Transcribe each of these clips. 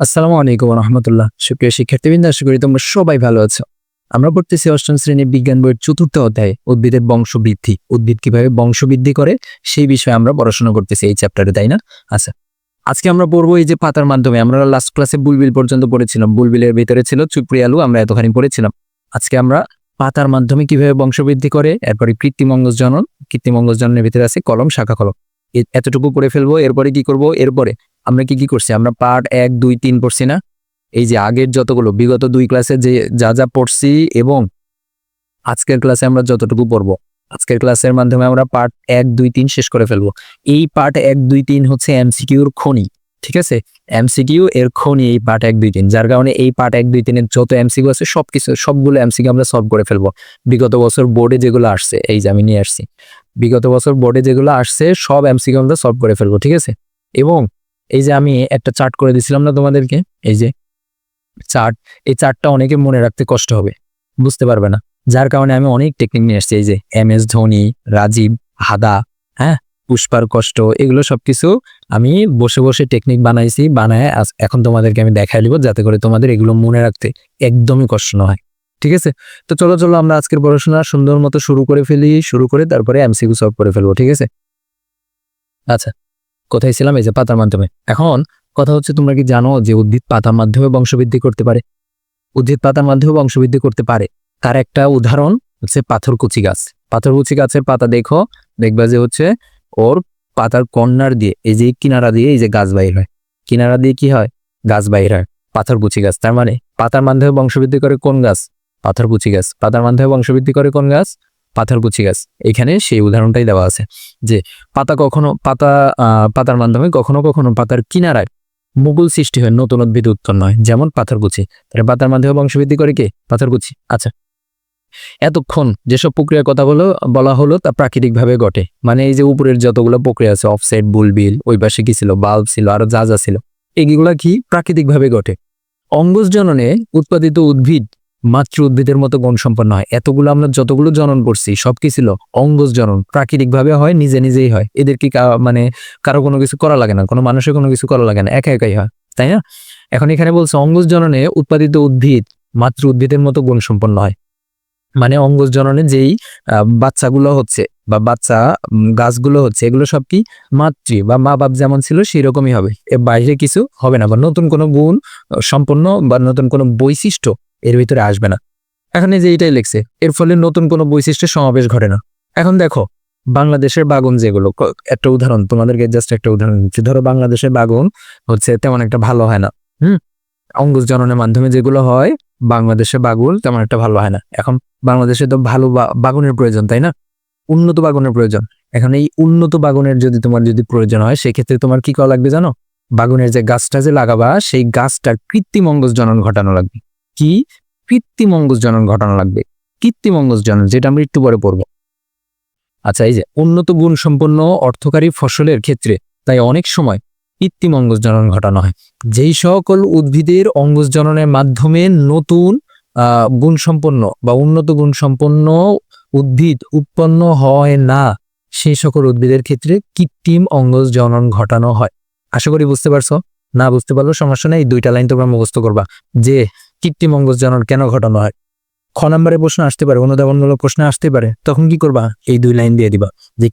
আসসালামু আলাইকুম রহমতুল্লাহ সুপ্রিয় শিক্ষার্থীবৃন্দ, আশা করি তোমরা সবাই ভালো আছো। আমরা পড়তেছি অষ্টম শ্রেণির বিজ্ঞান বইয়ের চতুর্থ অধ্যায়ে, উদ্ভিদের বংশবৃদ্ধি। উদ্ভিদ কীভাবে বংশবৃদ্ধি করে, সেই বিষয়ে আমরা পড়াশোনা করতেছি এই চ্যাপ্টারে তাই না? আচ্ছা আজকে আমরা পড়ব এই যে পাতার মাধ্যমে। আমরা লাস্ট ক্লাসে বুলবিল পর্যন্ত পড়েছিলাম। বুলবিলের ভিতরে ছিল চুপড়ি আলু, আমরা এতখানি পড়েছিলাম। আজকে আমরা পাতার মাধ্যমে কীভাবে বংশবৃদ্ধি করে, এরপরে কৃত্রিম অঙ্গজ জনন, কৃত্রিম অঙ্গজ জননের ভিতরে আছে কলম, শাখা কলম। এতটুকু পড়ে ফেলব, এরপরে কি করব? এরপরে আমরা কি কি করছি? আমরা পার্ট এক, দুই, তিন পড়ছি না? এই যে আগের যতগুলো, বিগত দুই ক্লাসে যে, যা যা পড়ছি এবং আজকের ক্লাসে আমরা যতটুকু পড়ব, আজকের ক্লাসের মাধ্যমে আমরা পার্ট এক, দুই, তিন শেষ করে ফেলব। এই পার্ট এক, দুই, তিন হচ্ছে এমসিকিউর খনি, ঠিক আছে? এমসিকিউ এর খনি এই পার্ট এক, দুই, তিন, যার কারণে এই পার্ট এক, দুই, তিনের যত এমসিকিউ আছে সব কিছু সবগুলো এমসিকিউ আমরা সলভ করে ফেলব। বিগত বছর বোর্ডে যেগুলো আসছে, এই যে আমি নিয়ে আসছি, বিগত বছর বোর্ডে যেগুলো আসছে সব এমসিকিউ আমরা সলভ করে ফেলব, ঠিক আছে? এবং এই যে আমি একটা চার্ট করে দিছিলাম না তোমাদেরকে? এই যে চার্ট, এই চার্টটা অনেকে মনে রাখতে কষ্ট হবে, বুঝতে পারবে না। যার কারণে আমি অনেক টেকনিক নিয়ে এসেছি এই যে এম এস, ধোনি, রাজীব, হাদা হ্যাঁ? পুষ্পার কষ্ট, এগুলো সবকিছু আমি বসে বসে টেকনিক বানাইছি, বানায় এখন তোমাদেরকে আমি দেখাই দিব যাতে করে তোমাদের এগুলো মনে রাখতে একদমই কষ্ট না হয়, ঠিক আছে? তো চলো চলো আমরা আজকের পড়াশোনা সুন্দর মতো শুরু করে ফেলি, শুরু করে তারপরে এমসিকিউ সলভ করে ফেলব, ঠিক আছে? আচ্ছা। কোথায় ছিলাম? এই যে পাতার মাধ্যমে। এখন কথা হচ্ছে, তোমরা কি জানো যে উদ্ভিদ পাতার মাধ্যমে বংশবৃদ্ধি করতে পারে? উদ্ভিদ পাতার মাধ্যমে বংশবৃদ্ধি করতে পারে। তার একটা উদাহরণ হচ্ছে পাথরকুচি গাছ। পাথরকুচি গাছের পাতা দেখো, দেখবা যে হচ্ছে ওর পাতার কর্নার দিয়ে, এই যে কিনারা দিয়ে এই যে গাছ বাইর হয়। কিনারা দিয়ে কি হয়? গাছ বাইর হয়। পাথরকুচি গাছ। তার মানে পাতার মাধ্যমে বংশবৃদ্ধি করে কোন গাছ? পাথরকুচি গাছ। পাতার মাধ্যমে বংশবৃদ্ধি করে কোন গাছ? পাথরকুচি গাছ। এখানে সেই উদাহরণটাই দেওয়া আছে যে পাতা কখনো, পাতা পাতার মাধ্যমে কখনো কখনো পাতার কিনারায় মুকুল সৃষ্টি হয়, নতুন উদ্ভিদ উৎপন্ন হয়, যেমন পাথরকুচি তাহলে পাতার মাধ্যমে বংশবৃদ্ধি করে কে? পাথরকুচি আচ্ছা। এতক্ষণ যেসব প্রক্রিয়ার কথা বলো, বলা হলো তা প্রাকৃতিকভাবে ঘটে। মানে এই যে উপরের যতগুলো প্রক্রিয়া আছে অফসেট বুলবিল, ওই পাশে কি ছিল? বাল্ব ছিল, আরও যা যা ছিল। এগুলা কি প্রাকৃতিকভাবে ঘটে? অঙ্গজ জননে উৎপাদিত উদ্ভিদ মাতৃ উদ্ভিদের মতো গুণসম্পন্ন হয়। এতগুলো আমরা যতগুলো জনন করছি সব কি ছিল অঙ্গজ জনন। প্রাকৃতিকভাবে হয়, নিজে নিজেই হয়। এদের কি মানে কারও কোনো কিছু করা লাগে না, কোনো মানুষের কোনো কিছু করা লাগে না, একা একাই হয়, তাই না? এখন এখানে বলছে অঙ্গজ জননে উৎপাদিত উদ্ভিদ মাতৃ উদ্ভিদের মতো গুণসম্পন্ন হয়। মানে অঙ্গজ জননে যেই বাচ্চাগুলো হচ্ছে বা বাচ্চা গাছগুলো হচ্ছে, এগুলো সব কি মাতৃ বা মা বাপ যেমন ছিল সেই রকমই হবে। এর বাইরে কিছু হবে না বা নতুন কোনো গুণ সম্পন্ন বা নতুন কোনো বৈশিষ্ট্য এর ভিতরে আসবে না। এখন এই যে এটাই লিখছে, এর ফলে নতুন কোনো বৈশিষ্ট্যের সমাবেশ ঘটে না। এখন দেখো, বাংলাদেশের বাগুন যেগুলো একটা উদাহরণ, তোমাদেরকে জাস্ট একটা উদাহরণ দিচ্ছি। ধরো বাংলাদেশের বাগুন হচ্ছে তেমন একটা ভালো হয় না, হুম? অঙ্গজ জননের মাধ্যমে যেগুলো হয়, বাংলাদেশের বাগুন তেমন একটা ভালো হয় না। এখন বাংলাদেশে তো ভালো বাগুনের প্রয়োজন, তাই না? উন্নত বাগুনের প্রয়োজন। এখন এই উন্নত বাগুনের যদি তোমার যদি প্রয়োজন হয়, সেক্ষেত্রে তোমার কি করা লাগবে জানো? বাগুনের যে গাছটা যে লাগাবা, সেই গাছটার কৃত্রিম অঙ্গজ জনন ঘটানো লাগবে। কি? কৃত্রিম অঙ্গজ জনন ঘটানো লাগবে। কৃত্রিম অঙ্গজ জনন যেটা আমরা একটু পরে পড়ব। আচ্ছা এই যে উন্নত গুণ সম্পন্ন অর্থকারী ফসলের ক্ষেত্রে তাই অনেক সময় কৃত্রিম অঙ্গজ জনন ঘটানো হয়। যেই সকল উদ্ভিদের অঙ্গজ জননের মাধ্যমে নতুন গুণসম্পন্ন বা উন্নত গুণসম্পন্ন উদ্ভিদ উৎপন্ন হয় না, সেই সকল উদ্ভিদের ক্ষেত্রে কৃত্রিম অঙ্গজ জনন ঘটানো হয়। আশা করি বুঝতে পারছ? না বুঝতে পারলেও সমস্যা নেই দুইটা লাইন তোমরা মুখস্থ করবা। যে জনন কেন ঘটানো হয়? খ নম্বরে প্রশ্ন আসতে পারে অনুদাবনমূলক প্রশ্ন আসতে পারে। তখন কি করবা? এই দুই লাইন দিয়ে দিবা যে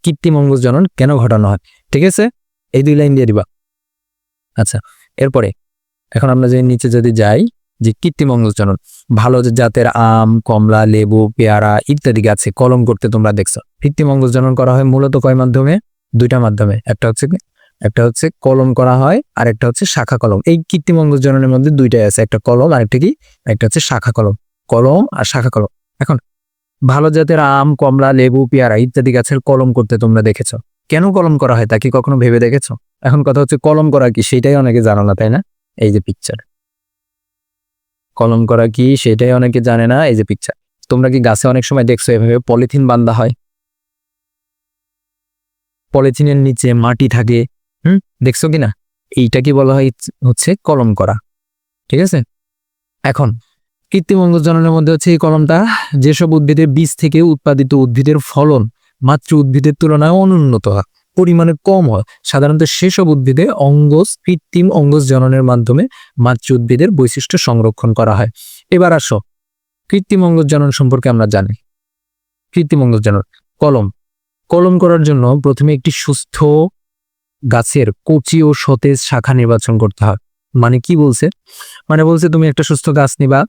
জনন কেন ঘটানো হয়। ঠিক আছে? এই দুই লাইন দিয়ে দিবা। আচ্ছা এরপরে এখন আমরা যে নিচে যদি যাই যে জনন ভালো জাতের আম, কমলা, লেবু, পেয়ারা ইত্যাদি গাছে কলম করতে তোমরা দেখছ। কৃত্রিম অঙ্গজ জনন করা হয় মূলত কয় মাধ্যমে? দুইটা মাধ্যমে। একটা হচ্ছে? একটা হচ্ছে কলম করা হয় আর একটা হচ্ছে শাখা কলম। এই কৃত্রিম অঙ্গজ জননের মধ্যে দুইটাই আছে, একটা কলম আর একটা কি? একটা হচ্ছে শাখা কলম। কলম আর শাখা কলম। এখন, ভালো জাতের আম, কমলা, লেবু, পেয়ারা ইত্যাদি গাছের কলম করতে তোমরা দেখেছ। কেন কলম করা হয় তা কি কখনো ভেবে দেখেছ? এখন কথা হচ্ছে কলম করা কি, সেটাই অনেকে জানো না, তাই না? এই যে পিকচার কলম করা কি, সেটাই অনেকে জানে না, এই যে পিকচার তোমরা কি গাছে অনেক সময় দেখছ এভাবে পলিথিন বান্ধা হয়? পলিথিনের নিচে মাটি থাকে হুম? দেখছ কি না এইটা কি বলা হয় হচ্ছে কলম করা। ঠিক আছে? এখন, কৃত্রিম অঙ্গজ জননের মধ্যে হচ্ছে এই কলমটা, যেসব উদ্ভিদের বীজ থেকে উৎপাদিত উদ্ভিদের ফলন মাতৃ উদ্ভিদের তুলনায় অনুন্নত হয়, পরিমাণে কম হয়। সাধারণত সেসব উদ্ভিদে অঙ্গজ, কৃত্রিম অঙ্গজ জননের মাধ্যমে মাতৃ উদ্ভিদের বৈশিষ্ট্য সংরক্ষণ করা হয়। এবার আসো, কৃত্রিম অঙ্গজ জনন সম্পর্কে আমরা জানি। কৃত্রিম অঙ্গজ জনন কলম। কলম করার জন্য প্রথমে একটি সুস্থ গাছের কচি ও সতেজ শাখা নির্বাচন করতে হয়। মানে কি বলছে? মানে বলছে তুমি একটা সুস্থ গাছ নিবা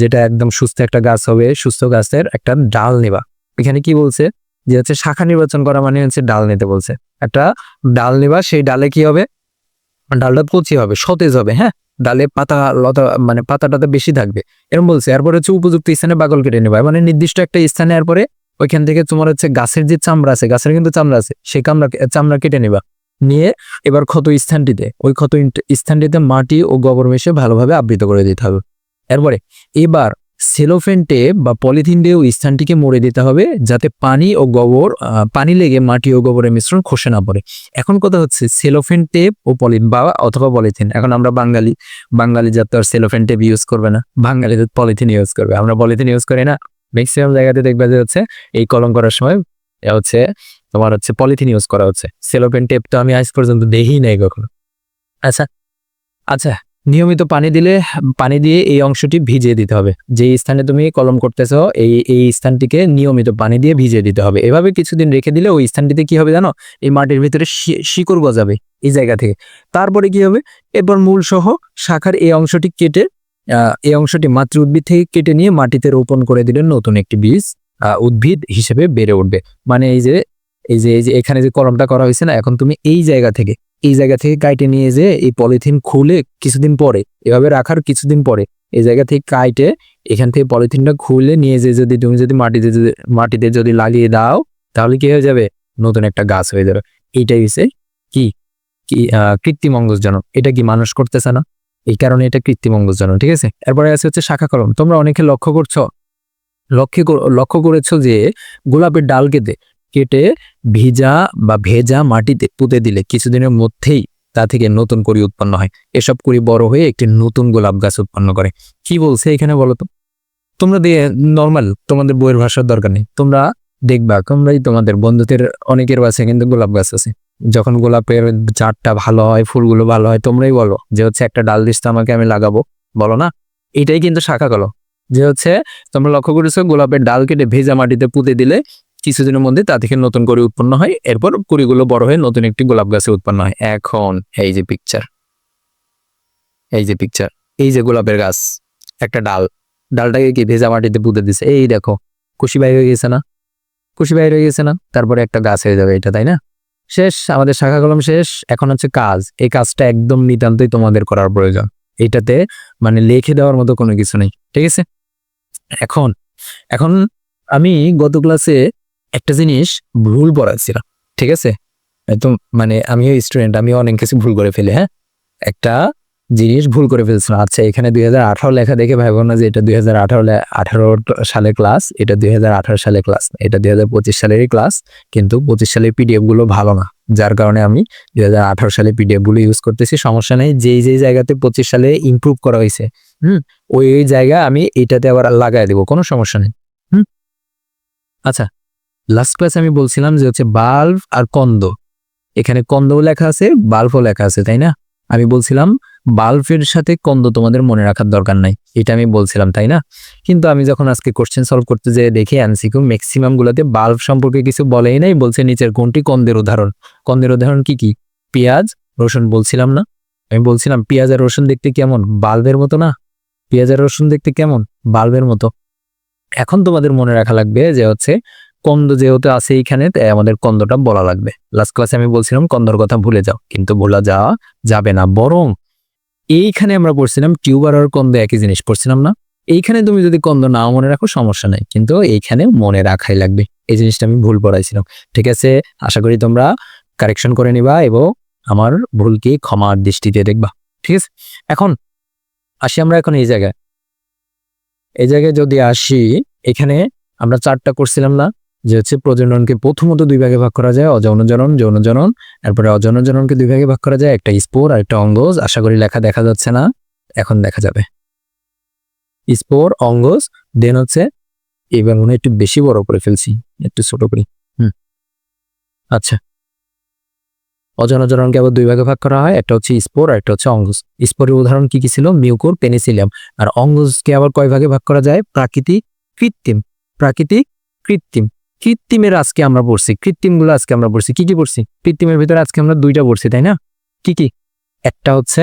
যেটা একদম সুস্থ একটা গাছ হবে, সুস্থ গাছের একটা ডাল নিবা। এখানে কি বলছে? যে হচ্ছে শাখা নির্বাচন করা মানে হচ্ছে ডাল নিতে বলছে। একটা ডাল নিবা, সেই ডালে কি হবে? ডালটা কচি হবে, সতেজ হবে হ্যাঁ? ডালে পাতা লতা মানে পাতাটাতে বেশি থাকবে। এরকম বলছে, এরপরে হচ্ছে উপযুক্ত স্থানে বাগল কেটে নেবা। মানে নির্দিষ্ট একটা স্থানে এরপরে ওইখান থেকে তোমার হচ্ছে গাছের যে চামড়া আছে, গাছের কিন্তু চামড়া আছে, সেই কামড়া চামড়া কেটে নিবা। নিয়ে এবার ক্ষত স্থানটিতে, ওই ক্ষত স্থানটিতে মাটি ও গোবর মিশে ভালোভাবে আবৃত করে দিতে হবে। এরপরে, এবার সেলোফেন টেপ বা পলিথিন দিয়ে ওই স্থানটিকে মুড়ে দিতে হবে যাতে পানি ও গোবর পানি লেগে মাটি ও গোবরের মিশ্রণ খসে না পড়ে। এখন কথা হচ্ছে সেলোফেন টেপ ও পলিথিন বা অথবা পলিথিন। এখন আমরা বাঙালি বাঙালি যাতে আর সেলোফেন টেপ ইউজ করবে না। বাঙালি পলিথিন ইউজ করবে। আমরা পলিথিন ইউজ করি না। ম্যাক্সিমাম জায়গাতে দেখবে যে হচ্ছে এই কলম করার সময় হচ্ছে তোমার হচ্ছে পলিথিন ইউজ করা হচ্ছে। সেলোপেন টেপ তো আমি আজ পর্যন্ত দেখি নাই কখনো। আচ্ছা আচ্ছা নিয়মিত পানি দিলে, পানি দিয়ে এই অংশটি ভিজিয়ে দিতে হবে। যে স্থানে তুমি কলম করতেছো, এই এই স্থানটিকে নিয়মিত পানি দিয়ে ভিজিয়ে দিতে হবে। এভাবে কিছুদিন রেখে দিলে ওই স্থানটিতে কি হবে জানো? এই মাটির ভিতরে শিকড় গজাবে এই জায়গা থেকে। তারপরে কি হবে? এরপর মূল সহ শাখার এই অংশটি কেটে এই অংশটি মাতৃ উদ্ভিদ থেকে কেটে নিয়ে মাটিতে রোপণ করে দিলে নতুন একটি বীজ উদ্ভিদ হিসেবে বেড়ে উঠবে। মানে এই যে এই যে এই যে এখানে যে কলমটা করা হয়েছে না, এখন তুমি এই জায়গা থেকে, এই জায়গা থেকে কাইটে নিয়ে যে এই পলিথিন খুলে কিছুদিন পরে, এভাবে রাখার কিছুদিন পরে, এই জায়গা থেকে কাইটে এখান থেকে পলিথিনটা খুলে নিয়ে যে যদি তুমি যদি মাটিতে যদি মাটিতে যদি লাগিয়ে দাও, তাহলে কি হয়ে যাবে? নতুন একটা গাছ হয়ে যাবে। এইটাই হচ্ছে কি কি কৃত্রিম অঙ্গজনক এটা কি মানুষ করতেছে না? এই কারণে এটা কৃত্রিম অঙ্গজনক ঠিক আছে? এরপরে আছে হচ্ছে শাখা কলম। তোমরা অনেকে লক্ষ্য করছ, লক্ষ্য লক্ষ্য করেছ যে গোলাপের ডাল কেটে কেটে ভিজা বা ভেজা মাটিতে পুঁতে দিলে কিছুদিনের মধ্যেই তা থেকে নতুন করি উৎপন্ন হয়। এসব কুড়ি বড় হয়ে একটি নতুন গোলাপ গাছ উৎপন্ন করে। কি বলছে এখানে বলো তো? তোমরা দিয়ে নর্মাল তোমাদের বইয়ের ভাষার দরকার নেই। তোমরা দেখবা, তোমরাই তোমাদের বন্ধুদের, অনেকের বাসে কিন্তু গোলাপ গাছ আছে। যখন গোলাপের চারটা ভালো হয়, ফুলগুলো ভালো হয়, তোমরাই বলো যে হচ্ছে একটা ডাল দিস আমাকে আমি লাগাবো। বলো না? এটাই কিন্তু শাখা কলো যে হচ্ছে তোমরা লক্ষ্য করেছ, গোলাপের ডাল কেটে ভেজা মাটিতে পুঁতে দিলে কিছুদিনের মধ্যে তা থেকে নতুন করে উৎপন্ন হয়। এরপর কুড়িগুলো বড় হয়ে নতুন একটি গোলাপ গাছে উৎপন্ন হয়। এখন এই যে পিকচার এই যে পিকচার এই যে গোলাপের গাছ, একটা ডাল। ডালটাকে কি ভেজা মাটিতে পুঁতে দিছে? এই দেখো কুশি বাইর হয়ে গেছে না? কুশি বাইর হয়ে গেছে না? তারপরে একটা গাছ হয়ে যাবে এটা, তাই না? শেষ, আমাদের শাখা কলম শেষ। এখন হচ্ছে কাজ। এই কাজটা একদম নিতান্তই তোমাদের করার প্রয়োজন। এটাতে মানে লিখে দেওয়ার মতো কোনো কিছু নেই, ঠিক আছে? এখন এখন আমি গত ক্লাসে একটা জিনিস ভুল পড়াচ্ছিলাম, ঠিক আছে? একদম মানে আমিও স্টুডেন্ট আমিও অনেক কিছু ভুল করে ফেলি হ্যাঁ? একটা জিনিস ভুল করে ফেলছিলাম। আচ্ছা এখানে দুই হাজার আঠারো লেখা দেখে ভাইব না যে এটা দুই হাজার আঠারো সালে ক্লাস এটা দুই হাজার আঠারো সালে ক্লাস এটা দুই সালেরই ক্লাস কিন্তু পঁচিশ সালের পিডিএফগুলো ভালো না। যার কারণে আমি দুই সালে পিডিএফগুলো ইউজ করতেছি। সমস্যা নেই, যেই যেই জায়গাতে পঁচিশ সালে ইমপ্রুভ করা হয়েছে, হুম? ওই ওই জায়গা আমি এটাতে আবার লাগাই দেবো, কোনো সমস্যা নেই, হুম? আচ্ছা লাস্ট ক্লাসে আমি বলছিলাম যে হচ্ছে বাল্ব আর কন্দ। এখানে কন্দও লেখা আছে বাল্বও লেখা আছে, তাই না? আমি বলছিলাম বাল্বের সাথে কন্দ তোমাদের মনে রাখার দরকার নাই। এটা আমি বলছিলাম, তাই না? কিন্তু আমি যখন আজকে কোশ্চেন সলভ করতে যেয়ে দেখি এনসিকিউ ম্যাক্সিমাম গুলোতে বাল্ব সম্পর্কে কিছু বলেই নাই, বলছে নিচের কোনটি কন্দের উদাহরণ। কন্দের উদাহরণ কি কি? পেঁয়াজ, রসুন বলছিলাম না? আমি বলছিলাম, পেঁয়াজ আর রসুন দেখতে কেমন? বাল্বের মতো না? পেঁয়াজ আর রসুন দেখতে কেমন? বাল্বের মতো। এখন তোমাদের মনে রাখা লাগবে যে হচ্ছে কন্দ যেহেতু আছে এইখানে, তাই আমাদের কন্দটা বলা লাগবে। লাস্ট ক্লাসে আমি বলছিলাম, কন্দর কথা ভুলে যাও, কিন্তু ভোলা যাওয়া যাবে না। বরং এইখানে আমরা পড়ছিলাম, টিউবার আর কন্দ একই জিনিস পড়ছিলাম না। এইখানে তুমি যদি কন্দ নাও মনে রাখো, সমস্যা নাই। কিন্তু এইখানে মনে রাখাই লাগবে। এই জিনিসটা আমি ভুল পড়াইছিলাম। ঠিক আছে? আশা করি তোমরা কারেকশন করে নিবা এবং আমার ভুলকে ক্ষমার দৃষ্টিতে দেখবা। ঠিক আছে? এখন আসি আমরা এখন এই জায়গায়। এই জায়গায় যদি আসি, এখানে আমরা চারটা করছিলাম না। যে হচ্ছে প্রজননকে প্রথমত দুই ভাগে ভাগ করা যায় অযৌনজনন যৌনজনন তারপরে অযৌনজননকে দুই ভাগে ভাগ করা যায়, একটা স্পোর আর একটা অঙ্গজ। আশা করি লেখা দেখা যাচ্ছে না, এখন দেখা যাবে। স্পোর, অঙ্গজ দেন হচ্ছে এবার মনে একটু বেশি বড় করে ফেলছি, একটু ছোট করি। হুম আচ্ছা। অজানা অজারণকে আবার দুই ভাগে ভাগ করা হয়, একটা হচ্ছে স্পোর আর একটা হচ্ছে অঙ্গজ। স্পোরের উদাহরণ কি কি ছিল? Mucor Penicillium. আর অঙ্গজকে আবার কয় ভাগে ভাগ করা যায়? প্রাকৃতিক কৃত্রিম। প্রাকৃতিক কৃত্রিম। কৃত্রিমের আজকে আমরা পড়ছি। কৃত্রিমগুলো আজকে আমরা পড়ছি। কি কি পড়ছি? কৃত্রিমের ভিতরে আজকে আমরা দুইটা পড়ছি, তাই না? কি কি? একটা হচ্ছে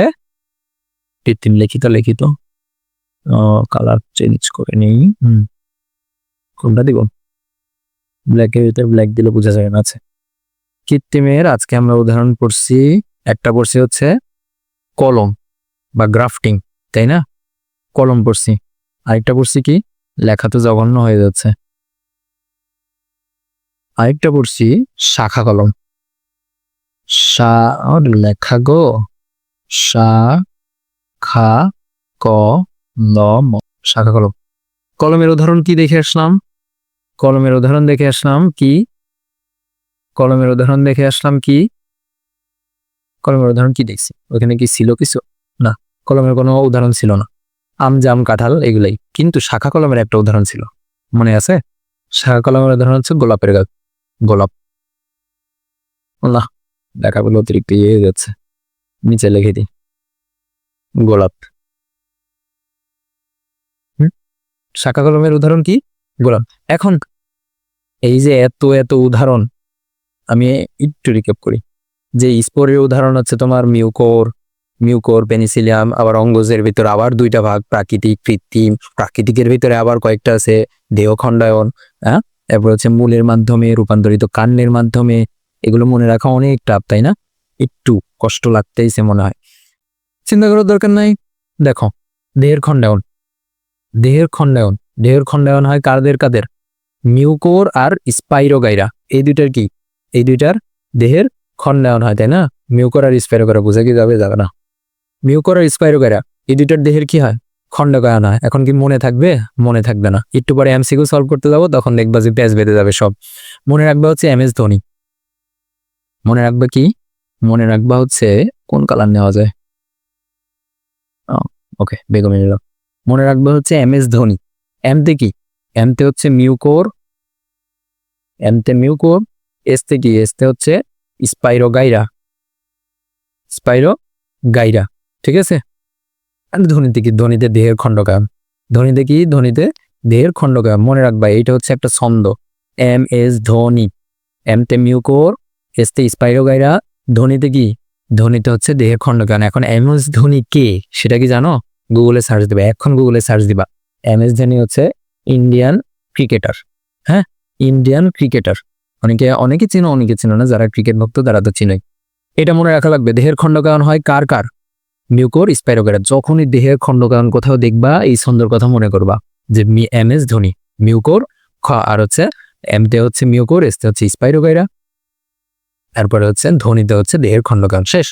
কৃত্রিম লিখিত লিখিত। কালার চেঞ্জ করে নেই। কোনটা দিব? ব্ল্যাকের ভিতরে ব্ল্যাক দিলে বোঝা যাবে না আছে কৃত্রিমের আজকে আমরা উদাহরণ পড়ছি, একটা পড়ছি হচ্ছে কলম বা গ্রাফটিং তাই না? কলম পড়ছি। আরেকটা পড়ছি কি? লেখা তো জঘন্য হয়ে যাচ্ছে। আরেকটা পড়ছি শাখা কলম। সা লেখা গো। সা খা ক ল শাখা কলম। কলমের উদাহরণ কি দেখে আসলাম? কলমের উদাহরণ দেখে আসলাম কি? কলমের উদাহরণ দেখে আসলাম কি? কলমের উদাহরণ কি দেখছি? ওখানে কি ছিল কিছু? না, কলমের কোনো উদাহরণ ছিল না। আম, জাম, কাঁঠাল এগুলাই। কিন্তু শাখা কলমের একটা উদাহরণ ছিল। মনে আছে? শাখা কলমের উদাহরণ হচ্ছে গোলাপের গাছ। গোলাপ। না লেখাগুলো অতিরিক্ত ইয়ে যাচ্ছে। নিচে লিখে দিই। গোলাপ। শাখা কলমের উদাহরণ কি? গোলাপ। এখন, এই যে এত এত উদাহরণ, আমি একটু রিকেপ করি। যে স্পোরের উদাহরণ হচ্ছে তোমার মিউকোর মিউকোর পেনিসিলিয়াম, আবার অঙ্গজের ভিতরে আবার দুইটা ভাগ, প্রাকৃতিক কৃত্রিম, প্রাকৃতিকের ভিতরে আবার কয়েকটা আছে দেহখণ্ডায়ন হ্যাঁ? এরপর হচ্ছে মূলের মাধ্যমে, রূপান্তরিত কান্নের মাধ্যমে, এগুলো মনে রাখা অনেক টাপ তাই না? একটু কষ্ট লাগতেইছে মনে হয়। চিন্তা করার দরকার নাই। দেখো, দেহের খণ্ডায়ন। দেহের খণ্ডায়ন। দেহের খণ্ডায়ন হয় কাদের কাদের? মিউকোর আর স্পাইরোগাইরা। এই দুইটার কি? এই দুইটার দেহের খণ্ডায়ন হয়, তাই না? মিউকোর আর স্পাইরোগাইরা, বোঝা কি যাবে? যাবে না। মিউকোর আর স্পাইরোগাইরা, এই দুইটার দেহের কি হয়? খণ্ডকায়ন হয় এখন কি মনে থাকবে? মনে থাকবে না। একটু পরে এমসিকিউ সলভ করতে যাব, তখন দেখবা যে প্যাচ বেঁধে যাবে সব। মনে রাখবা হচ্ছে এম এস ধোনি। মনে রাখবা কি? মনে রাখবা হচ্ছে কোন কালার নেওয়া যায়? ওকে বেগমে নিলাম মনে রাখবা হচ্ছে এম এস ধোনি। এমতে কি? এমতে হচ্ছে মিউকোর এমতে মিউকোর এসতে কি? এসতে হচ্ছে স্পাইরো গাইরা স্পাইরো গাইরা ঠিক আছে? ধ্বনিতে কি? ধ্বনিতে দেহের খণ্ডকায়ন ধ্বনিতে কি? ধ্বনিতে দেহের খণ্ডকায়ন মনে রাখবা, এইটা হচ্ছে একটা ছন্দ। M S Dhoni. এমতে মিউকোর এসতে স্পাইরো গাইরা ধ্বনিতে কি? ধ্বনিতে হচ্ছে দেহের খণ্ডকায়ন এখন এম এস ধোনি কে? সেটা কি জানো? গুগলে সার্চ দিবা। এখন গুগলে সার্চ দিবা। এম এস ধোনি হচ্ছে ইন্ডিয়ান ক্রিকেটার হ্যাঁ? ইন্ডিয়ান ক্রিকেটার অনেকে অনেকে চিনো অনেকে চিনো না। যারা ক্রিকেট ভক্ত, তারা তো চিনোই। এটা মনে রাখা লাগবে, দেহের খণ্ডকায়ন হয় কার কার? মিউকোর স্পাইরোগারা যখনই দেহের খণ্ডকায়ন কোথাও দেখবা, এই ছন্দর কথা মনে করবা যে মি, এম, এস ধোনি, মিউকোর খ, আর হচ্ছে এমতে হচ্ছে মিউকোর এসতে হচ্ছে স্পাইরোগাইরা তারপরে হচ্ছে ধোনিতে হচ্ছে দেহের খণ্ডকায়ন শেষ।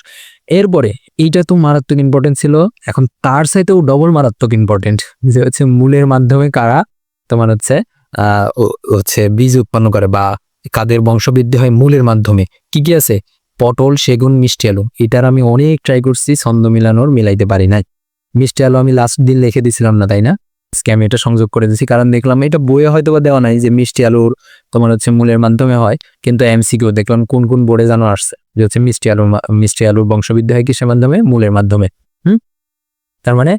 এরপরে এইটা তো মারাত্মক ইম্পর্টেন্ট ছিল, এখন তার সাথেও ডবল মারাত্মক ইম্পর্টেন্ট যে হচ্ছে মূলের মাধ্যমে কারা তোমার হচ্ছে হচ্ছে বীজ উৎপন্ন করে বা কাদের বংশবৃদ্ধি হয় মূলের মাধ্যমে। কি কি আছে? পটল, সেগুন, মিষ্টি আলু। এটার আমি অনেক ট্রাই করছি, ছন্দ মিলানোর, মিলাইতে পারি নাই। মিষ্টি আলু আমি লাস্ট দিন লিখে দিছিলাম না, তাই না? আজকে আমি এটা সংযোগ করে দিয়েছি কারণ দেখলাম এটা বইয়ে হয়তো বা দেওয়া নাই যে মিষ্টি আলুর তোমার হচ্ছে মূলের মাধ্যমে হয়, কিন্তু এমসিকিউ দেখলাম কোন কোন বোর্ডে জানো আসছে, যে হচ্ছে মিষ্টি আলু মিষ্টি আলুর বংশবৃদ্ধি হয় কিসের মাধ্যমে? মূলের মাধ্যমে। হুম? তার মানে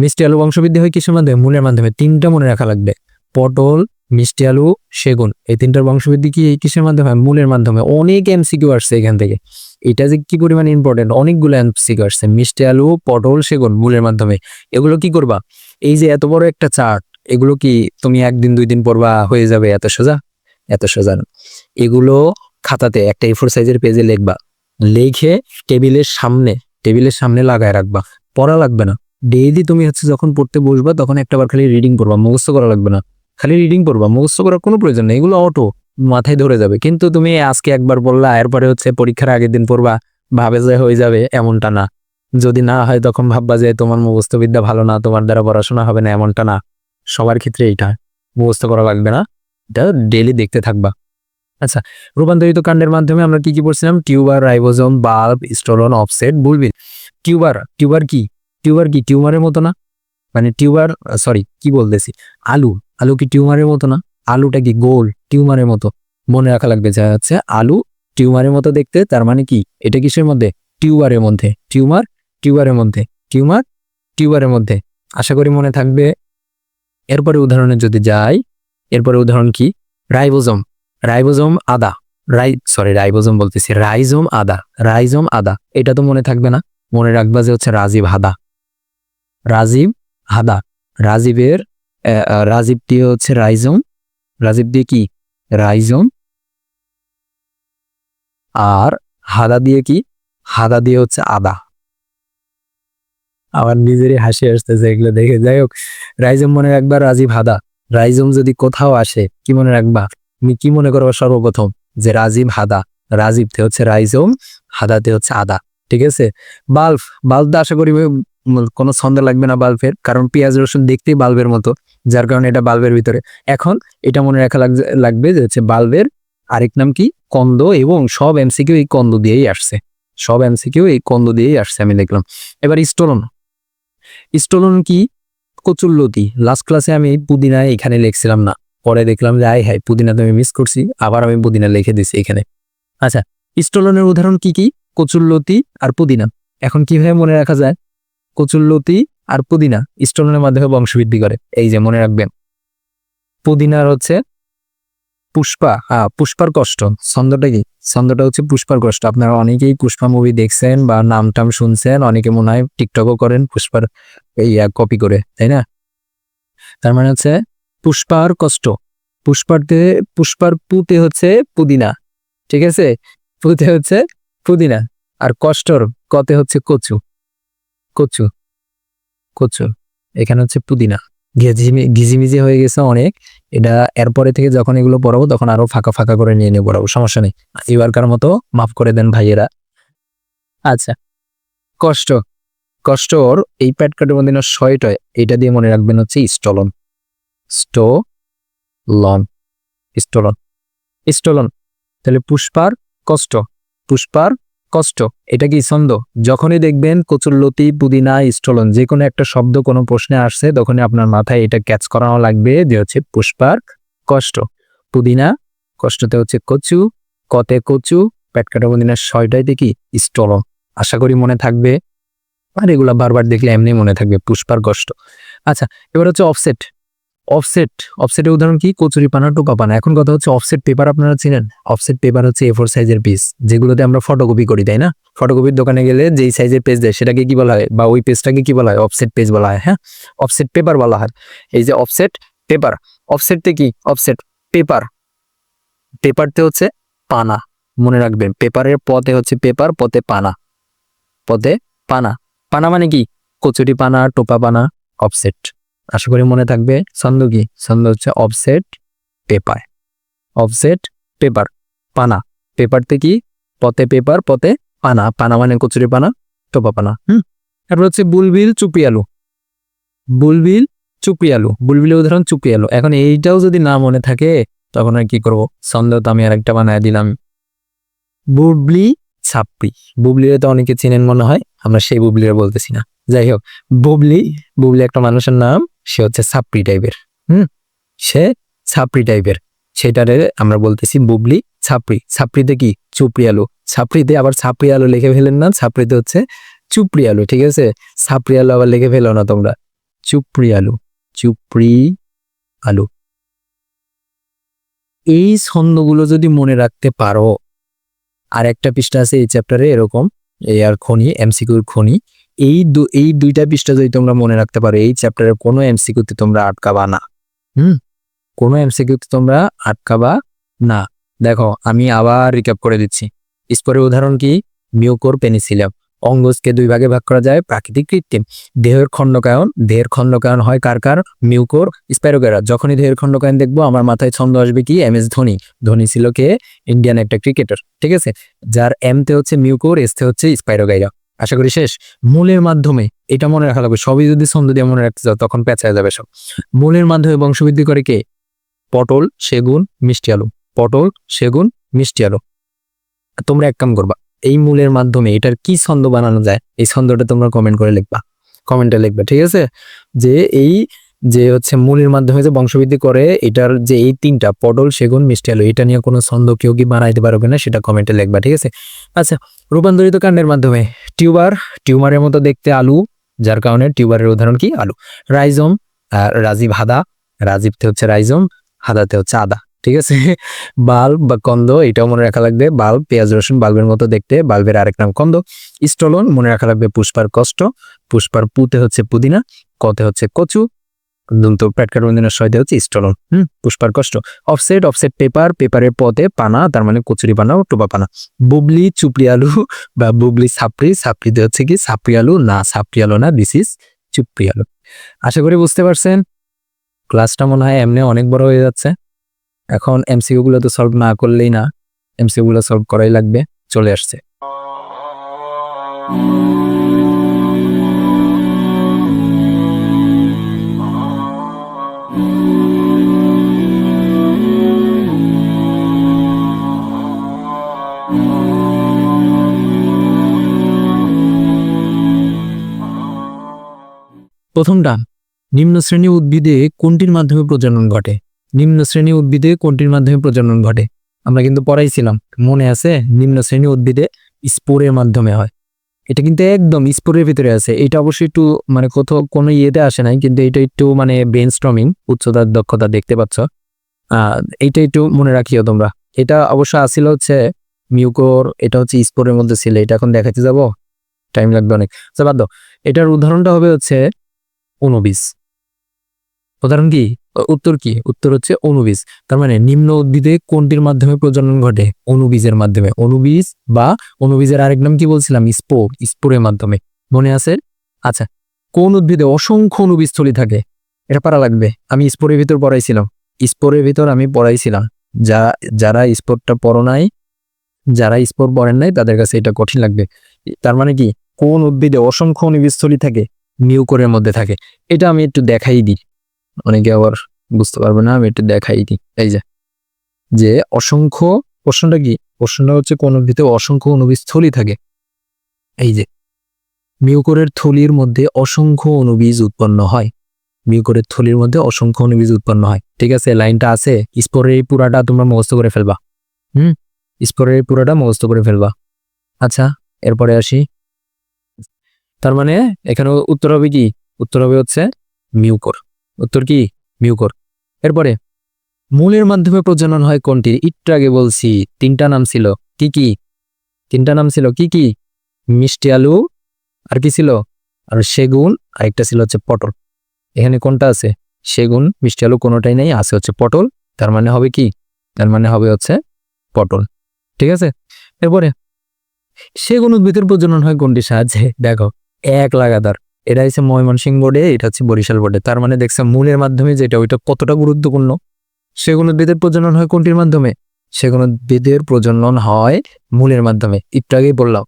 মিষ্টি আলু বংশবৃদ্ধি হয় কিসের মাধ্যমে? মূলের মাধ্যমে। তিনটা মনে রাখা লাগবে। পটল মিষ্টি আলু, সেগুন, এই তিনটার বংশবৃদ্ধি কি কিসের মাধ্যমে? মূলের মাধ্যমে। অনেক এমসিকিউ আসছে এখান থেকে। এটা যে কি পরিমাণ ইম্পর্টেন্ট অনেকগুলো এমসিকিউ আসছে। মিষ্টি আলু, পটল, সেগুন মূলের মাধ্যমে। এগুলো কি করবা? এই যে এত বড় একটা চার্ট এগুলো কি তুমি একদিন দুই দিন পড়বা হয়ে যাবে এত সোজা? এত সোজা। এগুলো খাতাতে একটা এফোর সাইজের পেজে লিখবা। লিখে টেবিলের সামনে টেবিলের সামনে লাগায় রাখবা। পড়া লাগবে না। ডেইলি তুমি হচ্ছে যখন পড়তে বসবা, তখন একটাবার খালি রিডিং করবা। মুখস্থ করা লাগবে না। খালি রিডিং করবা মুখস্থ করার কোনো প্রয়োজন নেই, এগুলো অটো মাথায় ধরে যাবে। কিন্তু তুমি আজকে একবার পড়লা, এরপরে হচ্ছে পরীক্ষার আগের দিন পড়বা, ভাবে যে হয়ে যাবে এমনটা না। যদি না হয় তখন ভাববা যে তোমার মুখস্থবিদ্যা ভালো না, তোমার দ্বারা পড়াশোনা হবে না, এমনটা না। সবার ক্ষেত্রে এইটা, মুখস্থ করা লাগবে না, এটা ডেলি দেখতে থাকবা। আচ্ছা রূপান্তরিত কাণ্ডের মাধ্যমে আমরা কি কি পড়ছিলাম? Tuber, rhizome, bulb, stolon, offset বুলবিন tuber tuber কি? টিউবার কি? টিউমারের মতো না? মানে টিউবার সরি কি বলতেছি? আলু আলু কি টিউমারের মতো না? আলুটা কি গোল, টিউমারের মতো? মনে রাখা লাগবে যা হচ্ছে আলু টিউমারের মতো দেখতে, তার মানে কি? এটা কিসের মধ্যে? টিউবারের মধ্যে। টিউমার, টিউবারের মধ্যে। টিউমার, টিউবারের মধ্যে। আশা করি মনে থাকবে। এরপরে উদাহরণে যদি যাই, এরপরে উদাহরণ কি? রাইবোজম। রাইবোজম আদা। রাই সরি রাইবোজম বলতেছি। রাইজোম আদা। রাইজোম আদা। এটা তো মনে থাকবে না। মনে রাখবা যে হচ্ছে রাজীব হাদা রাজীব হাদা, রাজীবের রাজীব দিয়ে হচ্ছে রাইজোম। রাজীব দিয়ে কি? রাইজোম। আর হাদা দিয়ে কি? হাদা দিয়ে হচ্ছে আদা। আমার নিজেরই হাসি আসতেছে এগুলো দেখে। যাই হোক, রাইজম মনে রাখবা রাজীব হাদা। রাইজম যদি কোথাও আসে, কি মনে রাখবা? তুমি কি মনে করবা সর্বপ্রথম? যে রাজীব হাদা, রাজীবতে হচ্ছে রাইজম, হাদাতে হচ্ছে আদা। ঠিক আছে? বাল্ব, বাল্বটা আশা করি কোনো ছন্দ লাগবে না বাল্বের, কারণ পেঁয়াজ, রসুন দেখতেই বাল্বের মতো, যার কারণে এটা বাল্বের ভিতরে। এখন এটা মনে রাখা লাগবে- যে হচ্ছে বাল্বের আরেক নাম কি? কন্দ এবং সব এমসিকিউ এই কন্দ দিয়েই আসছে। সব এমসিকিউ এই কন্দ দিয়েই আসছে, আমি দেখলাম। এবার স্টোলন স্টোলন কি? কচুল্লতি লাস্ট ক্লাসে আমি পুদিনা এখানে লিখছিলাম না। পরে দেখলাম যে আই হাই পুদিনা তো আমি মিস করছি। আবার আমি পুদিনা লিখে দিছি এখানে। আচ্ছা স্টোলনের উদাহরণ কি কি? কচুল্লতি আর পুদিনা। এখন কীভাবে মনে রাখা যায়? কচুল্লতি আর পুদিনা স্টোলনের মাধ্যমে বংশবৃদ্ধি করে। এই যে মনে রাখবেন, পুদিনার হচ্ছে পুষ্পা হ্যাঁ পুষ্পার কষ্ট। ছন্দটা কি? ছন্দটা হচ্ছে পুষ্পার কষ্ট। আপনারা অনেকেই পুষ্পা মুভি দেখছেন বা নাম টাম শুনছেন, অনেকে মনে হয় টিকটকও করেন পুষ্পার এই কপি করে, তাই না? তার মানে হচ্ছে পুষ্পার কষ্ট। পুষ্পারতে, পুষ্পার পুতে হচ্ছে পুদিনা, ঠিক আছে? পুতে হচ্ছে পুদিনা। আর কষ্টর কতে হচ্ছে কচু। কচু কচু এখানে হচ্ছে পুদিনা। ঘিজিমি ঘিজিমিজি হয়ে গেছে অনেক। এটা এরপরে থেকে যখন এগুলো পড়াবো তখন আরও ফাঁকা ফাঁকা করে নিয়ে নিয়ে পড়াবো সমস্যা নেই। এবারকার মতো মাফ করে দেন ভাইয়েরা। আচ্ছা কষ্ট। কষ্টর এই প্যাট কাটের মধ্যে না ছয়টয় এটা দিয়ে মনে রাখবেন হচ্ছে স্টলন। Stolon stolon. স্টোলন। তাহলে পুষ্পার কষ্ট। পুষ্পার কষ্ট, এটা কি ছন্দ? যখনই দেখবেন কচুল্লতি পুদিনা, স্টলন যে কোনো একটা শব্দ কোনো প্রশ্নে আসছে, তখনই আপনার মাথায় এটা ক্যাচ করানো লাগবে, যে হচ্ছে পুষ্পার কষ্ট। পুদিনা, কষ্টতে হচ্ছে কচু, কতে কচু, পেট কাটা পুদিনার ছয়টাইতে কি? স্টলন। আশা করি মনে থাকবে। আর এগুলা বারবার দেখলে এমনি মনে থাকবে পুষ্পার কষ্ট। আচ্ছা এবার হচ্ছে অফসেট অফসেট অফসেটের উদাহরণ কি? কচুরি পানা, টোকা পানা। এখন কথা হচ্ছে অফসেট পেপার আপনারা চিনেন? অফসেট পেপার হচ্ছে এ ফোর সাইজের পিস যেগুলোতে আমরা ফটোকপি করি, তাই না? ফটোকপির দোকানে গেলে যেই সাইজের পেজ দেয়, সেটাকে কি বলা হয়? বা ওই পেজটাকে কি বলা হয়? অফসেট পেজ বলা হয় হ্যাঁ? অফসেট পেপার বলা হয়। এই যে অফসেট পেপার অফসেটতে কি? অফসেট পেপার পেপারতে হচ্ছে পানা, মনে রাখবেন। পেপারের পথে হচ্ছে পেপার পথে পানা পথে পানা। পানা মানে কি? কচুরি পানা টোপা পানা অফসেট আশা করি মনে থাকবে, ছন্দ কি? ছন্দ হচ্ছে অফসেট পেপার অফসেট পেপার পানা। পেপারতে কি? পথে পেপার পথে পানা। পানা মানে কচুরি পানা, টোপা পানা। হুম? তারপর হচ্ছে বুলবিল চুপি আলু। বুলবিল চুপি আলু। বুলবিলের উদাহরণ চুপি আলু। এখন এইটাও যদি না মনে থাকে, তখন আর কি করব? ছন্দ তো আমি আরেকটা বানায় দিলাম। বুবলি ছাপ্পি বুবলিরে তো অনেকে চেনেন মনে হয়, আমরা সেই বুবলিরে বলতেছি না। যাই হোক, বুবলি বুবলি একটা মানুষের নাম। সে হচ্ছে ছাপড়ি টাইপের হুম? সে ছাপড়ি টাইপের সেটারে আমরা বলতেছি বুবলি ছাপড়ি। ছাপড়িতে কি? চুপড়ি আলু। ছাপড়িতে আবার ছাপড়ি আলু লিখে ফেলেন না? ছাপড়িতে হচ্ছে চুপড়ি আলু, ঠিক আছে? ছাপড়ি আলু আবার লিখে ফেলো না তোমরা। চুপড়ি আলু চুপড়ি আলু। এই ছন্দগুলো যদি মনে রাখতে পারো আর একটা পৃষ্ঠা আছে এই চ্যাপ্টারে এরকম, এই আর খনি এমসিকিউর খনি। এই দু, এই দুইটা পৃষ্ঠা যদি তোমরা মনে রাখতে পারো, এই চ্যাপ্টারের কোনো এমসিকিউতে তোমরা আটকাবা না। হুম? কোনো এমসিকিউতে তোমরা আটকাবা না। দেখো, আমি আবার রিক্যাপ করে দিচ্ছি। স্পরের উদাহরণ কি? মিউকোর পেনিসিলাম অঙ্গজকে দুই ভাগে ভাগ করা যায়, প্রাকৃতিক কৃত্রিম। দেহের খণ্ডকায়ন দেহের খণ্ডকায়ন হয় কার কার? মিউকোর স্পাইরোগেরা। যখনই দেহের খণ্ডকায়ন দেখব, আমার মাথায় ছন্দ আসবে কি? M S Dhoni. ধোনি ছিল কে? ইন্ডিয়ান একটা ক্রিকেটার ঠিক আছে? যার এম তে হচ্ছে মিউকোর এস তে হচ্ছে স্পাইরোগাইরা। আশা করি শেষ। মূলের মাধ্যমে, এটা মনে রাখা লাগবে, সবই যদি ছন্দ দিয়ে মনে রাখতে চাও, তখন পেঁচায় যাবে সব। মূলের মাধ্যমে বংশবৃদ্ধি করে কে? পটল, সেগুন, মিষ্টি আলু। পটল, সেগুন, মিষ্টি আলু। তোমরা এক কাম করবা, এই মূলের মাধ্যমে এটার কি ছন্দ বানানো যায়, এই ছন্দটা তোমরা কমেন্ট করে লিখবা। কমেন্টে লিখবা, ঠিক আছে? যে এই যে হচ্ছে মূলের মাধ্যমে যে বংশবৃদ্ধি করে, এটার যে এই তিনটা পটল, সেগুন, মিষ্টি আলু, এটা নিয়ে কোনো ছন্দ কেউ কি বানাইতে পারবে না, সেটা কমেন্টে লিখবা, ঠিক আছে? আচ্ছা রূপান্তরিত কাণ্ডের মাধ্যমে টিউবার টিউমারের মতো দেখতে আলু, যার কারণে টিউবারের উদাহরণ কি? আলু। রাইজম রাজীব হাদা, রাজীবতে হচ্ছে রাইজম, হাদাতে হচ্ছে আদা, ঠিক আছে? বাল্ব বা কন্দ, এটাও মনে রাখা লাগবে বাল্ব পেঁয়াজ, রসুন, বাল্বের মতো দেখতে, বাল্বের আরেক নাম কন্দ। স্টলন, মনে রাখা লাগবে পুষ্পার কষ্ট, পুষ্পার পুতে হচ্ছে পুদিনা, কতে হচ্ছে কচু দন্ত পেটকার বন্ধনের সয়তে হচ্ছে, স্টলন, হুম, পুষ্পার কষ্ট। অফসেট অফসেট পেপার, পেপারের পথে পানা, তার মানে কচুরি পানা টোপা পানা। বুবলি, চুপড়ি আলু বা বুবলি সাপড়ি সাপড়িতে হচ্ছে কি সাপড়ি আলু? না, সাপড়ি আলু না দিস ইজ চুপড়ি আলু। আশা করি বুঝতে পারছেন ক্লাসটা মনে হয় এমনি অনেক বড় হয়ে যাচ্ছে। এখন এমসিকিউ গুলো তো সলভ না করলেই না এমসিকিউ গুলো সলভ করাই লাগবে, চলে আসছে। প্রথমটা নিম্ন শ্রেণি উদ্ভিদে কোনটির মাধ্যমে প্রজনন ঘটে? নিম্ন শ্রেণি উদ্ভিদে কোনটির মাধ্যমে প্রজনন ঘটে? আমরা কিন্তু পড়াইছিলাম, মনে আছে? নিম্ন শ্রেণি উদ্ভিদে স্পোরের মাধ্যমে হয়। এটা কিন্তু একদম স্পোরের ভিতরে আছে। এটা অবশ্যই একটু মানে কোথাও কোনো ইয়েতে আসে নাই, কিন্তু এটা একটু মানে ব্রেন স্ট্রমিং উচ্চতার দক্ষতা দেখতে পাচ্ছ। এইটা একটু মনে রাখিও তোমরা। এটা অবশ্য আসিল হচ্ছে মিউকোর, এটা হচ্ছে স্পোরের মধ্যে ছিল। এটা এখন দেখাতে যাব? টাইম লাগবে অনেক। আচ্ছা বাদ এটার উদাহরণটা হবে হচ্ছে অনুবীজ উদাহরণ কি? উত্তর কি? উত্তর হচ্ছে অনুবীজ তার মানে নিম্ন উদ্ভিদে কোনটির মাধ্যমে প্রজনন ঘটে? অনুবীজের মাধ্যমে। অনুবীজ বা অনুবীজের আরেক নাম কি বলছিলাম? স্পোর। স্পোরের মাধ্যমে। মনে আছে? আচ্ছা। কোন উদ্ভিদে অসংখ্য অনুবীজ থলি থাকে? এটা পারা লাগবে। আমি স্পোরের ভিতর পড়াইছিলাম। স্পোরের ভিতর আমি পড়াইছিলাম। যা, যারা স্পোর্টটা পড়ো নাই, যারা স্পোর্ট পড়েন নাই, তাদের কাছে এটা কঠিন লাগবে। তার মানে কি? কোন উদ্ভিদে অসংখ্য অনুবীজ থলি থাকে? মিউকোরের মধ্যে থাকে। এটা আমি একটু দেখাই দিই। অনেকে আবার বুঝতে পারবে না, আমি একটু দেখাই দিই। এই যে যে অসংখ্য প্রশ্নটা কি? প্রশ্নটা হচ্ছে কোন ভিতরে অসংখ্য অনুবীজ থলি থাকে। এই যে, মিউকোরের থলির মধ্যে অসংখ্য অনুবীজ উৎপন্ন হয়। মিউকোরের থলির মধ্যে অসংখ্য অনুবীজ উৎপন্ন হয়। ঠিক আছে লাইনটা আছে, স্পোরের এই পুরাটা তোমরা মুখস্থ করে ফেলবা। হুম, স্পোরের এই পুরাটা মুখস্থ করে ফেলবা। আচ্ছা এরপরে আসি। তার মানে এখানে উত্তর হবে কি? উত্তর হবে হচ্ছে মিউকোর। উত্তর কি? মিউকোর। এরপরে, মূলের মাধ্যমে প্রজনন হয় কোনটি? একটু আগে বলছি, তিনটা নাম ছিল। কি কি? তিনটা নাম ছিল কি কি? মিষ্টি আলু, আর কি ছিল? আর সেগুন, আরেকটা ছিল হচ্ছে পটল। এখানে কোনটা আছে? সেগুন, মিষ্টি আলু কোনোটাই নেই, আছে হচ্ছে পটল। তার মানে হবে কি? তার মানে হবে হচ্ছে পটল। ঠিক আছে? এরপরে, সেগুন উদ্ভিদের প্রজনন হয় কোনটির সাহায্যে? দেখো এক লাগাতার। এটা হচ্ছে ময়মনসিংহ বোর্ডে, এটা হচ্ছে বরিশাল বোর্ডে। তার মানে দেখছে মূলের মাধ্যমে যেটা, ওইটা কতটা গুরুত্বপূর্ণ? সেগুন উদ্ভিদের প্রজনন হয় কোনটির মাধ্যমে? সেগুন উদ্ভিদের প্রজনন হয় মূলের মাধ্যমে। একটু আগেই বললাম।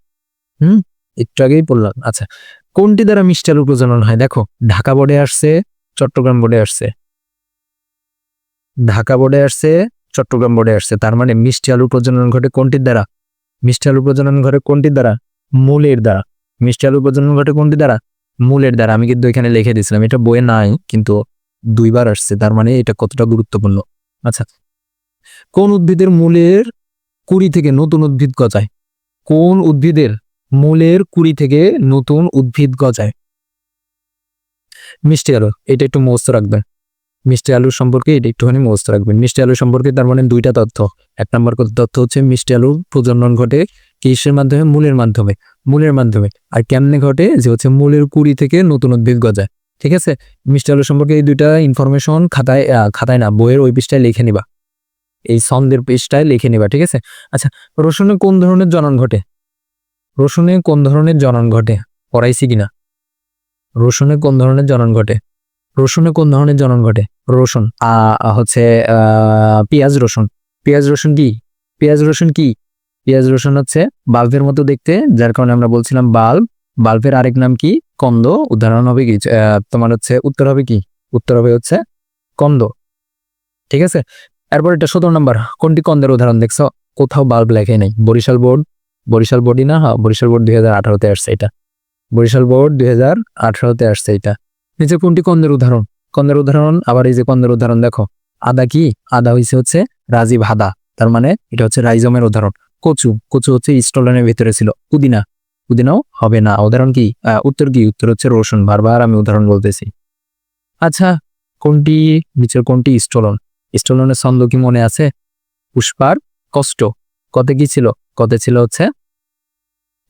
হুম? একটু আগেই বললাম। আচ্ছা কোনটি দ্বারা মিষ্টি আলু প্রজনন হয়? দেখো, ঢাকা বোর্ডে আসছে, চট্টগ্রাম বোর্ডে আসছে। ঢাকা বোর্ডে আসছে, চট্টগ্রাম বোর্ডে আসছে। তার মানে মিষ্টি আলু প্রজনন ঘটে কোনটির দ্বারা? মিষ্টি আলু প্রজনন ঘটে কোনটির দ্বারা? মূলের দ্বারা। মিষ্টি আলু প্রজনন ঘটে কোনটি দ্বারা? মূলের দ্বারা। আমি কিন্তু এখানে লিখে দিয়েছিলাম। এটা বইয়ে নাই, কিন্তু দুইবার আসছে। তার মানে এটা কতটা গুরুত্বপূর্ণ? আচ্ছা। কোন উদ্ভিদের মূলের কুড়ি থেকে নতুন উদ্ভিদ গজায়? কোন উদ্ভিদের মূলের কুড়ি থেকে নতুন উদ্ভিদ গজায়? মিষ্টি আলু। এটা একটু মস্ত রাখবেন। মিষ্টি আলু সম্পর্কে এটা একটুখানি মস্ত রাখবেন। মিষ্টি আলু সম্পর্কে তার মানে দুইটা তথ্য। এক নম্বর তথ্য হচ্ছে মিষ্টি আলুর প্রজনন ঘটে কিসের মাধ্যমে? মূলের মাধ্যমে। মূলের মাধ্যমে। আর কেমনে ঘটে? যে হচ্ছে মূলের কুড়ি থেকে নতুন উদ্ভিদ গজায়। ঠিক আছে? মিষ্টি আলু সম্পর্কে এই দুইটা ইনফরমেশন খাতায় খাতায় না, বইয়ের ওই পৃষ্ঠায় লিখে নিবা। এই ছন্দের পৃষ্ঠায় লিখে নিবা, ঠিক আছে? আচ্ছা রসুনে কোন ধরনের জনন ঘটে? রসুনে কোন ধরনের জনন ঘটে? পড়াইছি কিনা? রসুনে কোন ধরনের জনন ঘটে? রসুনে কোন ধরনের জনন ঘটে? রসুন। হচ্ছে পেঁয়াজ রসুন। পেঁয়াজ রসুন কি? পেঁয়াজ রসুন কি? পেঁয়াজ রসুন হচ্ছে বাল্বের মতো দেখতে, যার কারণে আমরা বলছিলাম বাল্ব। বাল্বের আরেক নাম কি? কন্দ। উদাহরণ হবে কি? তোমার হচ্ছে উত্তর হবে কি? উত্তর হবে হচ্ছে কন্দ। ঠিক আছে? এরপর এটা সতেরো নাম্বার। কোনটি কন্দের উদাহরণ দেখছ? কোথাও বাল্ব লেখে নেই। বরিশাল বোর্ড। বরিশাল বোর্ডই না? হ্যাঁ বরিশাল বোর্ড দুই হাজার আঠারোতে আসছে এটা। বরিশাল বোর্ড দুই হাজার আঠারোতে আসছে এটা। নিচে কোনটি কন্দের উদাহরণ? কন্দের উদাহরণ, আবার এই যে কন্দের উদাহরণ দেখো। আদা কি? আদা হইছে হচ্ছে রাজীব হাদা। তার মানে এটা হচ্ছে রাইজমের উদাহরণ। কচু কচু হচ্ছে স্টলনের ভিতরে ছিল। পুদিনা, পুদিনাও হবে না। উদাহরণ কি? উত্তর কি? উত্তর হচ্ছে রসুন। বারবার আমি উদাহরণ বলতেছি। আচ্ছা কোনটি, নিচের কোনটি? স্টলন স্টলনের ছন্দ কি মনে আছে? পুষ্পার কষ্ট। কতে কি ছিল? কতে ছিল হচ্ছে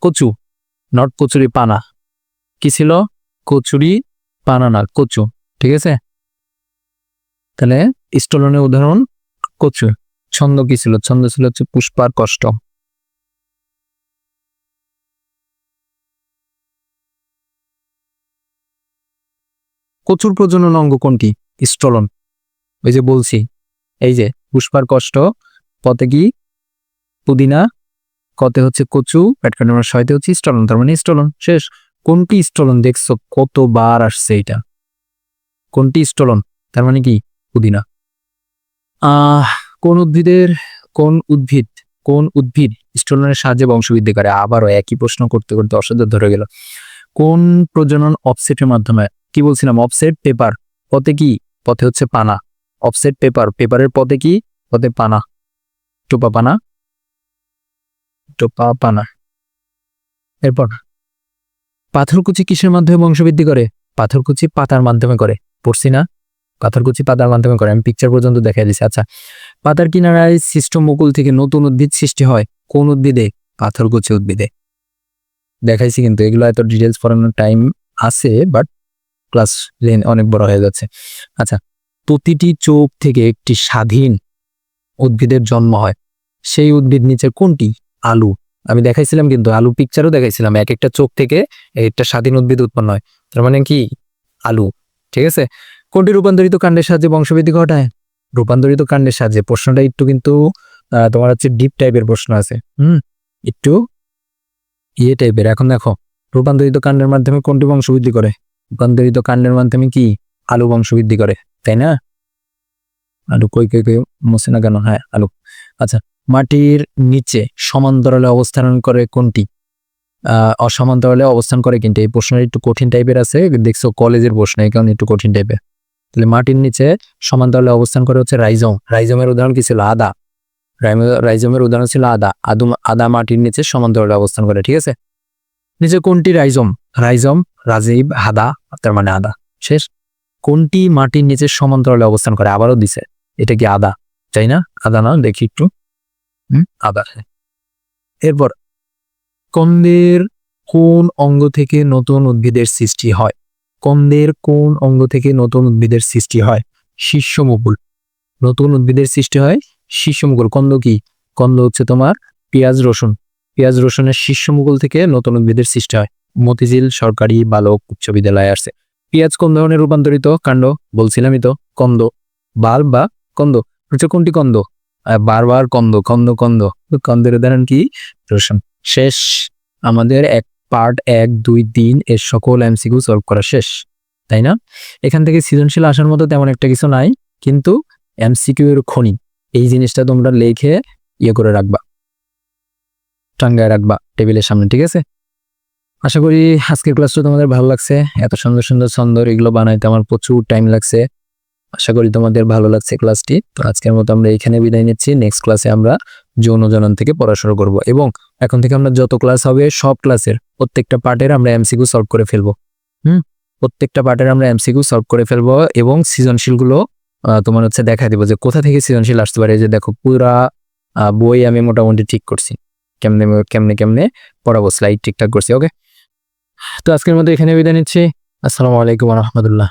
কচু নট কচুরি পানা। কি ছিল? কচুরি পানা না, কচু। ঠিক আছে? তাহলে স্টলনের উদাহরণ কচু। ছন্দ কি ছিল? ছন্দ ছিল হচ্ছে পুষ্পার কষ্ট। কচুর প্রজনন অঙ্গ কোনটি? স্টলন ওই যে বলছি। এই যে, পুষ্পার কষ্ট, পথে কি পুদিনা, কতে হচ্ছে কচু পেটকাট নম্বর ছয়তে হচ্ছে স্টলন তার মানে স্টলন শেষ। কোনটি স্টলন দেখছ? কতবার আসছে এটা? কোনটি স্টলন তার মানে কি? পুদিনা। আহ, কোন উদ্ভিদের, কোন উদ্ভিদ কোন উদ্ভিদ স্টলনের সাহায্যে বংশবৃদ্ধি করে? আবারও একই প্রশ্ন করতে করতে অসাধ্য ধরে গেল। কোন প্রজনন অফসেটের মাধ্যমে কি বলছিলাম? অফসেট পেপার পথে কি? পথে হচ্ছে পানা। অফসেট পেপার পেপারের পথে কি? পথে পানা। টোপা পানা। টোপা পানা। এরপর, পাথরকুচি কিসের মাধ্যমে বংশবৃদ্ধি করে? পাথরকুচি পাতার মাধ্যমে করে। পড়ছি না? পাথরকুচি পাতার মাধ্যমে করে। আমি পিকচার পর্যন্ত দেখাই দিছি। আচ্ছা পাতার কিনারায় সৃষ্ট মুকুল থেকে নতুন উদ্ভিদ সৃষ্টি হয়। কোন উদ্ভিদে? পাথরকুচি উদ্ভিদে। দেখাইছি কিন্তু, এগুলো এত ডিটেলস পড়ানোর টাইম আছে বাট ক্লাস লেন অনেক বড় হয়ে যাচ্ছে। আচ্ছা প্রতিটি চোখ থেকে একটি স্বাধীন উদ্ভিদের জন্ম হয়। সেই উদ্ভিদ নিচে কোনটি? আলু। আমি দেখাইছিলাম কিন্তু, আলু পিকচারও দেখাইছিলাম। এক একটা চোখ থেকে একটা স্বাধীন উদ্ভিদ উৎপন্ন হয়। তার মানে কি? আলু। ঠিক আছে? কোনটি রূপান্তরিত কাণ্ডের সাহায্যে বংশবৃদ্ধি ঘটায়? রূপান্তরিত কাণ্ডের সাহায্যে। প্রশ্নটা একটু কিন্তু তোমার হচ্ছে ডিপ টাইপের প্রশ্ন আছে। হুম? একটু ইয়ে টাইপের এখন দেখো, রূপান্তরিত কাণ্ডের মাধ্যমে কোনটি বংশবৃদ্ধি করে? রূপান্তরিত কাণ্ডের মাধ্যমে কি আলু বংশবৃদ্ধি করে, তাই না? আলু কই কই কই মসে না কেন? হ্যাঁ আলু। আচ্ছা মাটির নিচে সমান্তরালে অবস্থান করে কোনটি? অসমান্তরালে অবস্থান করে কিন্তু এই প্রশ্নটা একটু কঠিন টাইপের আছে, দেখছ কলেজের প্রশ্ন, এই কারণে একটু কঠিন টাইপের। তাহলে মাটির নিচে সমান্তরালে অবস্থান করে হচ্ছে রাইজম। রাইজমের উদাহরণ কি ছিল? আদা। রাইজমের উদাহরণ ছিল আদা। আদম আদা মাটির নিচে সমান্তরালে অবস্থান করে, ঠিক আছে? নিচে কোনটি রাইজম? রাইজম, রাজীব, হাদা, তার মানে আদা। শেষ। কোনটি মাটির নিচে সমান্তরালে অবস্থান করে? আবারও দিছে। এটা কি আদা? তাই না? আদা না, দেখি একটু। আদা। এরপর, কন্দের কোন অঙ্গ থেকে নতুন উদ্ভিদের সৃষ্টি হয়? কন্দের কোন অঙ্গ থেকে নতুন উদ্ভিদের সৃষ্টি হয়? শীর্ষ মুকুল। নতুন উদ্ভিদের সৃষ্টি হয় শীর্ষ মুকুল। কন্দ কি? কন্দ হচ্ছে তোমার পেঁয়াজ, রসুন। পেঁয়াজ রসুনের শীর্ষ মুকুল থেকে নতুন উদ্ভিদের সৃষ্টি হয়। মতিঝিল সরকারি বালক উচ্চ বিদ্যালয়ে আসছে। পেঁয়াজ কোন ধরনের রূপান্তরিত কাণ্ড? বলছিলামই তো, কন্দ। বাল বা কন্দ? হচ্ছে কোনটি কন্দ? বারবার কন্দ কন্দ কন্দ। কন্দের উদাহরণ কি? রসুন শেষ। আমাদের এক পার্ট এক, দুই, তিন এর সকল এমসিকিউ সলভ করা শেষ, তাই না? এখান থেকে সৃজনশীল আসার মতো তেমন একটা কিছু নাই, কিন্তু এমসিকিউ এর খনি, এই জিনিসটা তোমরা লেখে ইয়ে করে রাখবা। টাঙ্গায় রাখবা টেবিলের সামনে, ঠিক আছে? আশা করি আজকের ক্লাসটা তোমাদের ভালো লাগছে। এত সুন্দর সুন্দর ছন্দ এগুলো বানাইতে আমার প্রচুর টাইম লাগছে। আশা করি তোমাদের ভালো লাগছে ক্লাসটি। তো আজকের মতো আমরা এখানে বিদায় নিচ্ছি। নেক্সট ক্লাসে আমরা যৌন জনন থেকে পড়াশোনা করব এবং এখন থেকে আমরা যত ক্লাস হবে সব ক্লাসের প্রত্যেকটা পার্টের আমরা এমসিকিউ সলভ করে ফেলব। হুম? প্রত্যেকটা পার্টের আমরা এমসিকিউ সলভ করে ফেলব এবং সৃজনশীলগুলো তোমার হচ্ছে দেখা দিব যে কোথা থেকে সৃজনশীল আসতে পারে। যে দেখো পুরা বই আমি মোটামুটি ঠিক করছি। কেমনে কেমনে কেমনে পড়াবো? স্লাইড ঠিকঠাক করছি ওকে তো আজকের মতো এখানে বিদায় নিচ্ছি। আসসালামু আলাইকুম রহমতুল্লাহ।